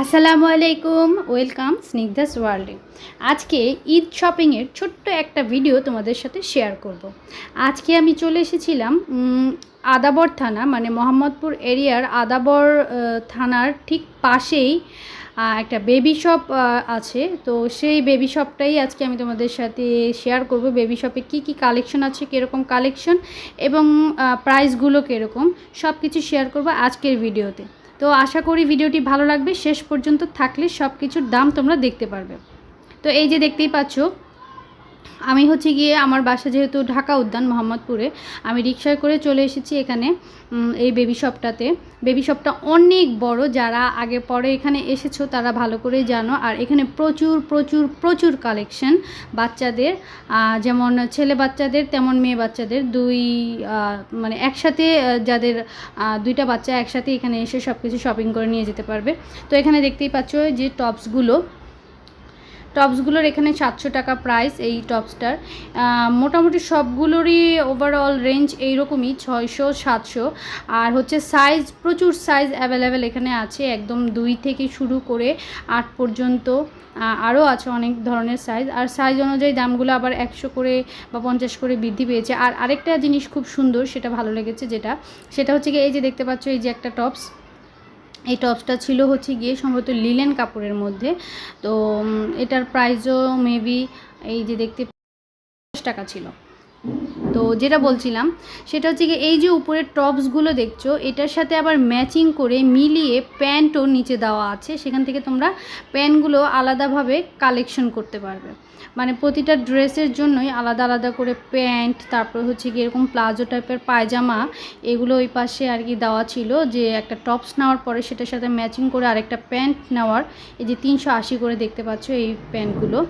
আসসালামু আলাইকুম, ওয়েলকাম স্নিগ্ধাস ওয়ার্ল্ডে আজকে ঈদ শপিংয়ের ছোট্ট একটা ভিডিও তোমাদের সাথে শেয়ার করব। আজকে আমি চলে এসেছিলাম আদাবর থানা মানে মোহাম্মদপুর এরিয়ার আদাবর থানার ঠিক পাশেই একটা বেবি শপ আছে। তো সেই বেবি শপটাই আজকে আমি তোমাদের সাথে শেয়ার করব। বেবি শপে কি কি কালেকশন আছে, কীরকম কালেকশন এবং প্রাইসগুলো কীরকম সব কিছু শেয়ার করব আজকের ভিডিওতে। তো আশা করি ভিডিওটি ভালো লাগবে। শেষ পর্যন্ত থাকলে সব কিছুর দাম তোমরা দেখতে পারবে। তো এই যে দেখতেই পাচ্ছ আমি হচ্ছে গিয়ে আমার বাসা যেহেতু ঢাকা উদ্যান মোহাম্মদপুরে, আমি রিক্সায় করে চলে এসেছি এখানে এই বেবি শপটাতে বেবি শপটা অনেক বড়, যারা আগে পরে এখানে এসেছ তারা ভালো করেই জানো। আর এখানে প্রচুর প্রচুর প্রচুর কালেকশন বাচ্চাদের যেমন ছেলে বাচ্চাদের, তেমন মেয়ে বাচ্চাদের। দুই মানে একসাথে যাদের দুইটা বাচ্চা একসাথে এখানে এসে সব কিছু শপিং করে নিয়ে যেতে পারবে। তো এখানে দেখতেই পাচ্ছ যে টপসগুলো টপসগুলোর এখানে সাতশো টাকা প্রাইস এই টপসটার। মোটামুটি সবগুলোরই ওভারঅল রেঞ্জ এইরকমই, ছয়শো, সাতশো। আর হচ্ছে সাইজ প্রচুর সাইজ অ্যাভেলেবেল এখানে আছে, একদম দুই থেকে শুরু করে আট পর্যন্ত। আরও আছে অনেক ধরনের সাইজ আর সাইজ অনুযায়ী দামগুলো আবার একশো করে বা পঞ্চাশ করে বৃদ্ধি পেয়েছে। আর আরেকটা জিনিস খুব সুন্দর, সেটা ভালো লেগেছে যেটা, সেটা হচ্ছে কি এই যে দেখতে পাচ্ছ এই যে একটা টপস। এই টপসটা ছিল হচ্ছে গিয়ে সম্ভবত লিলেন কাপড়ের মধ্যে। তো এটার প্রাইসও মেবি এই যে দেখতে টাকা ছিল। তো যেটা বলছিলাম, সেটা হচ্ছে এই যে উপরের টপসগুলো দেখছ, এটার সাথে আবার ম্যাচিং করে মিলিয়ে প্যান্টও নিচে দেওয়া আছে। সেখান থেকে তোমরা প্যান্টগুলো আলাদাভাবে কালেকশন করতে পারবে। মানে প্রতিটা ড্রেসের জন্যই আলাদা আলাদা করে প্যান্ট, তারপর হচ্ছে কি এরকম প্লাজো টাইপের পায়জামা, এগুলো ওই পাশে আর কি দেওয়া ছিল যে একটা টপস নেওয়ার পরে সেটার সাথে ম্যাচিং করে আরেকটা প্যান্ট নেওয়ার, এই যে তিনশো আশি করে দেখতে পাচ্ছ এই প্যান্টগুলো।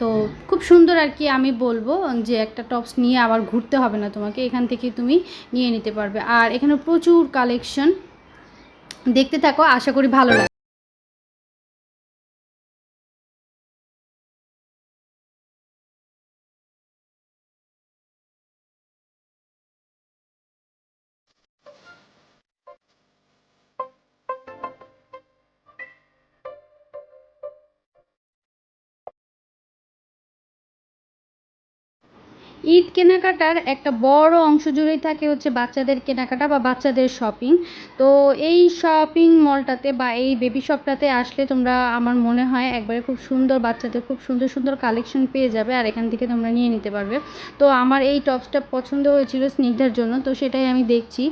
তো খুব সুন্দর আর কি আমি বলব যে একটা টপস নিয়ে আবার ঘুরতে হবে না তোমাকে, এখান থেকে তুমি নিয়ে নিতে পারবে। আর এখানে প্রচুর কালেকশন, দেখতে থাকো, আশা করি ভালো লাগে ঈদ কেনাকাটার একটা বড় অংশ জুড়েই থাকে হচ্ছে বাচ্চাদের কেনাকাটা বা বাচ্চাদের শপিং তো এই শপিং মলটাতে বা এই বেবি শপটাতে আসলে তোমরা, আমার মনে হয় একবারে খুব সুন্দর বাচ্চাদের খুব সুন্দর সুন্দর কালেকশন পেয়ে যাবে আর এখান থেকে তোমরা নিয়ে নিতে পারবে। তো আমার এই টপসটা পছন্দ হয়েছিল স্নিগ্ধার জন্য, তো সেটাই আমি দেখছি।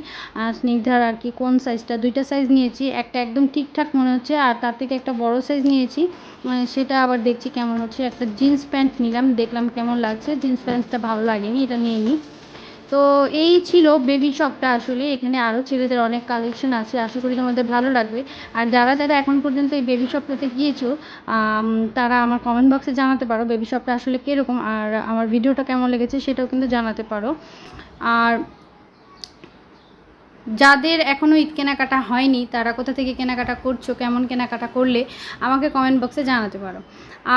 স্নিগ্ধার আর কি কোন সাইজটা দুইটা সাইজ নিয়েছি, একটা একদম ঠিকঠাক মনে হচ্ছে আর তার থেকে একটা বড় সাইজ নিয়েছি। সেটা আবার দেখছি কেমন হচ্ছে। একটা জিন্স প্যান্ট নিলাম, দেখলাম কেমন লাগছে। জিন্স প্যান্টটা ভালো লাগেনি, এটা নিয়ে নিই তো এই ছিল বেবি শপটা আসলে। এখানে আরও ছেলেদের অনেক কালেকশন আছে। আশা করি তোমাদের ভালো লাগবে। আর যারা যারা এখন পর্যন্ত এই বেবি শপটাতে গিয়েছো তারা আমার কমেন্ট বক্সে জানাতে পারো বেবি শপটা আসলে কীরকম। আর আমার ভিডিওটা কেমন লেগেছে সেটাও কিন্তু জানাতে পারো। আর যাদের এখনও ঈদ কেনাকাটা হয়নি, তারা কোথা থেকে কেনাকাটা করছ, কেমন কেনাকাটা করলে, আমাকে কমেন্ট বক্সে জানাতে পারো।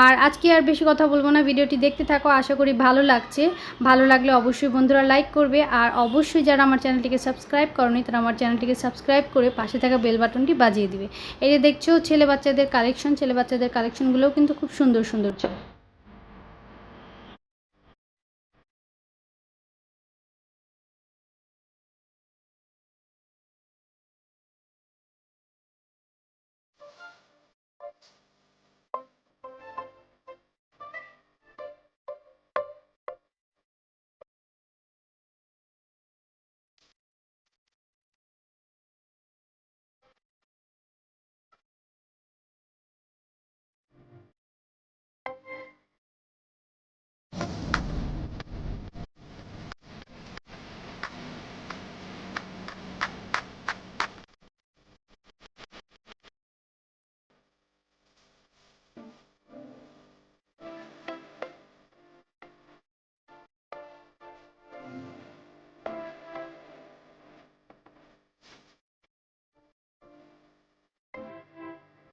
আর আজকে আর বেশি কথা বলব না, ভিডিওটি দেখতে থাকো, আশা করি ভালো লাগছে। ভালো লাগলে অবশ্যই বন্ধুরা লাইক করবে, আর অবশ্যই যারা আমার চ্যানেলটিকে সাবস্ক্রাইব করনি, তারা আমার চ্যানেলটিকে সাবস্ক্রাইব করে পাশে থাকা বেল বাটনটি বাজিয়ে দিবে। এই দেখছ, ছেলে বাচ্চাদের কালেকশন ছেলে বাচ্চাদের কালেকশনগুলোও কিন্তু খুব সুন্দর সুন্দর